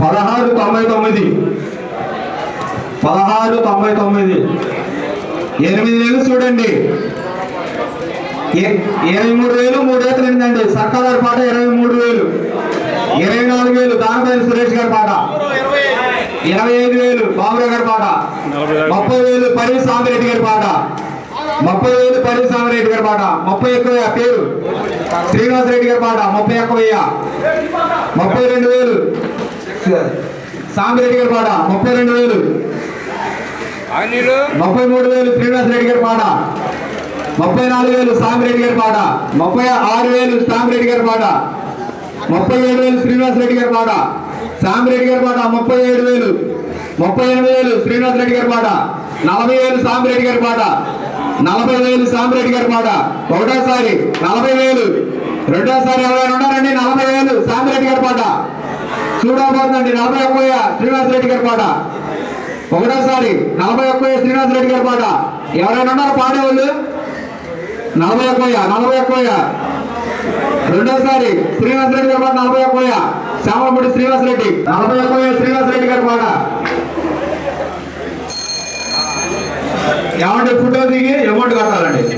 పదహారు తొంభై తొమ్మిది. పదహారు తొంభై తొమ్మిది. ఎనిమిది వేలు చూడండి. ఇరవై మూడు వేలు మూడు వేలు నిందండి సర్కార్ గారి పాట ఇరవై మూడు వేలు. ఇరవై నాలుగు వేలు దానపల్లి సురేష్ గారి పాట. ఇరవై ఐదు వేలు బాబురావు గారి పాట. ముప్పై వేలు పరి సామిరెడ్డి గారి పాట. ముప్పై వేలు పరమస్వామి రెడ్డి గారి పాట. ముప్పై ఎక్కువ పేరు. శ్రీనివాస రెడ్డి గారి పాట. ముప్పై ఎక్కువ ముప్పై రెండు వేలు. సామిరెడ్డి గారి పాట. ముప్పై రెండు వేలు. ముప్పై మూడు వేలు శ్రీనివాస రెడ్డి గారి పాట. ముప్పై నాలుగు వేలు సామిరెడ్డి గారి పాట. ముప్పై ఆరు వేలు సామిరెడ్డి గారి పాట. ముప్పై ఏడు వేలు శ్రీనివాస రెడ్డి గారి పాట. సామిరెడ్డి గారి పాట ముప్పై ఏడు వేలు. ముప్పై ఎనిమిది వేలు శ్రీనివాస రెడ్డి గారి పాట. నలభై వేలు సామిరెడ్డి గారి పాట. నలభై వేలు సామిరెడ్డి గారి పాట ఒకటోసారి నలభై వేలు. రెండోసారి ఎవరైనా ఉన్నారండి? నలభై వేలు సామిరెడ్డి గారి పాట చూడబోతుందండి నలభై ఒక్కయ్య శ్రీనివాస్ రెడ్డి గారి పాట ఒకటోసారి నలభై ఒక్క శ్రీనివాస్ రెడ్డి గారి పాట ఎవరైనా ఉన్నారు పాడేవాళ్ళు? నలభై ఒక్కయ్య నలభై ఒక్కయ్య. రెండోసారి శ్రీనివాస రెడ్డి గారి పాట నలభై ఒక్కయ్య. శ్యామలపూడి శ్రీనివాస్ రెడ్డి నలభై ఒక్కయ్య శ్రీనివాస్ రెడ్డి గారి పాట ఏమంటే ఫోటో దిగి అమౌంట్ కట్టాలండి.